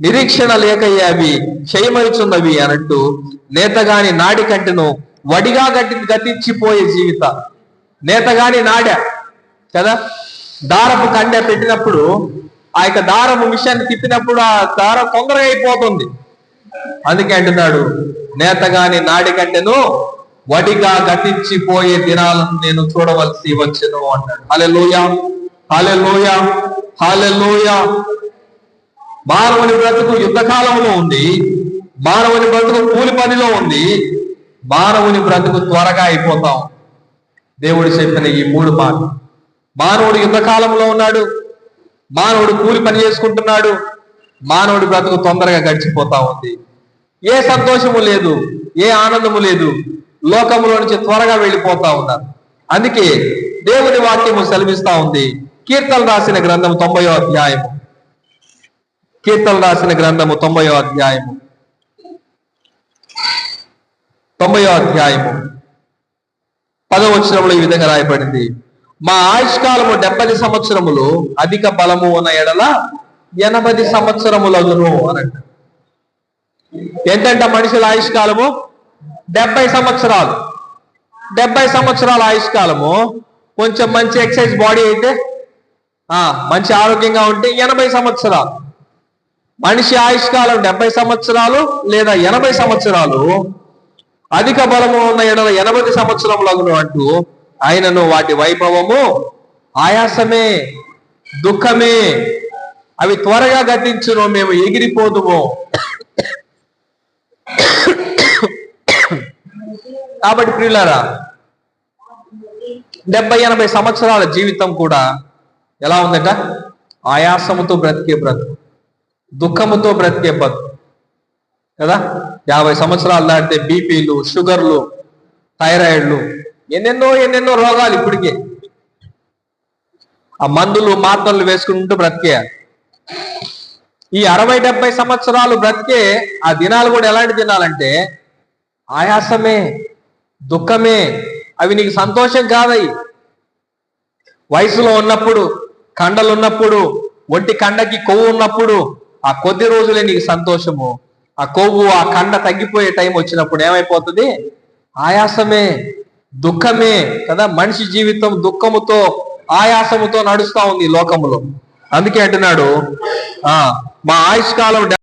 నిరీక్షణ లేకయ్యే అవి క్షయమరుచున్నవి అనంటూ నేతగాని నాడి కంటెను వడిగా గట్టి గతించిపోయే జీవిత. నేతగాని నాడ కదా? దారపు కండె పెట్టినప్పుడు ఆ యొక్క దారపు విషయాన్ని తిప్పినప్పుడు ఆ దారం తొందరగా అయిపోతుంది అందుకే అంటున్నాడు నేతగాని నాడి కంటెను వడిగా గతించిపోయే దినాలను నేను చూడవలసి వచ్చను అంటాడు. హాలే లోయ హాలే లోయ హాలే లోయ మానవుని బ్రతుకు యుద్ధకాలంలో ఉంది. మానవుని బ్రతుకు కూలి పనిలో ఉంది. మానవుని బ్రతుకు త్వరగా అయిపోతాం. దేవుడు చెప్పిన ఈ మూడు మాట మానవుడు యుద్ధకాలంలో ఉన్నాడు. మానవుడు కూలి పని చేసుకుంటున్నాడు. మానవుడి బ్రతుకు తొందరగా గడిచిపోతా ఉంది. ఏ సంతోషము లేదు ఏ ఆనందము లేదు. లోకంలో నుంచి త్వరగా వెళ్ళిపోతా ఉన్నారు. అందుకే దేవుని వాక్యము సెలవిస్తా ఉంది. కీర్తన రాసిన గ్రంథం తొంభయో అధ్యాయము. కీర్తలు రాసిన గ్రంథము తొంభయో అధ్యాయము. తొంభయో అధ్యాయము. పదవచనంలో ఈ విధంగా రాయబడింది. మా ఆయుష్కాలము డెబ్బై సంవత్సరములు అధిక బలము ఉన్న ఎడల ఎనభై సంవత్సరములగును అనంట. ఏంటంట మనుషుల ఆయుష్కాలము? డెబ్బై సంవత్సరాలు. డెబ్బై సంవత్సరాల ఆయుష్కాలము. కొంచెం మంచి ఎక్సర్సైజ్ బాడీ అయితే ఆ మంచి ఆరోగ్యంగా ఉంటే ఎనభై సంవత్సరాలు. మనిషి ఆయుష్కాలం డెబ్బై సంవత్సరాలు లేదా ఎనభై సంవత్సరాలు అధిక బలము ఉన్న ఎడల ఎనభై సంవత్సరములగును అంటూ ఆయనను వాటి వైభవము ఆయాసమే దుఃఖమే అవి త్వరగా గతించును మేము ఎగిరిపోదుము. కాబట్టి ప్రియులారా డెబ్బై ఎనభై సంవత్సరాల జీవితం కూడా ఎలా ఉందట? ఆయాసముతో బ్రతికే బ్రతుకు. దుఃఖముతో బ్రతికే బతుకు కదా? యాభై సంవత్సరాలు దాటితే బీపీలు షుగర్లు థైరాయిడ్లు ఎన్నెన్నో ఎన్నెన్నో రోగాలు ఇప్పటికే. ఆ మందులు మాత్రలు వేసుకుంటూ బ్రతికేయాలి ఈ అరవై డెబ్బై సంవత్సరాలు బ్రతికే ఆ దినాలు కూడా ఎలాంటి దినాలంటే ఆయాసమే దుఃఖమే అవి నీకు సంతోషం కాదయి. వయసులో ఉన్నప్పుడు కండలు ఉన్నప్పుడు ఒంటి కండకి కొవ్వు ఉన్నప్పుడు ఆ కొద్ది రోజులే నీకు సంతోషము. ఆ కొవ్వు ఆ కండ తగ్గిపోయే టైం వచ్చినప్పుడు ఏమైపోతుంది? ఆయాసమే దుఃఖమే కదా? మనిషి జీవితం దుఃఖముతో ఆయాసముతో నడుస్తా ఉంది లోకములో. అందుకే అంటున్నాడు ఆ మా ఆయుష్కాలం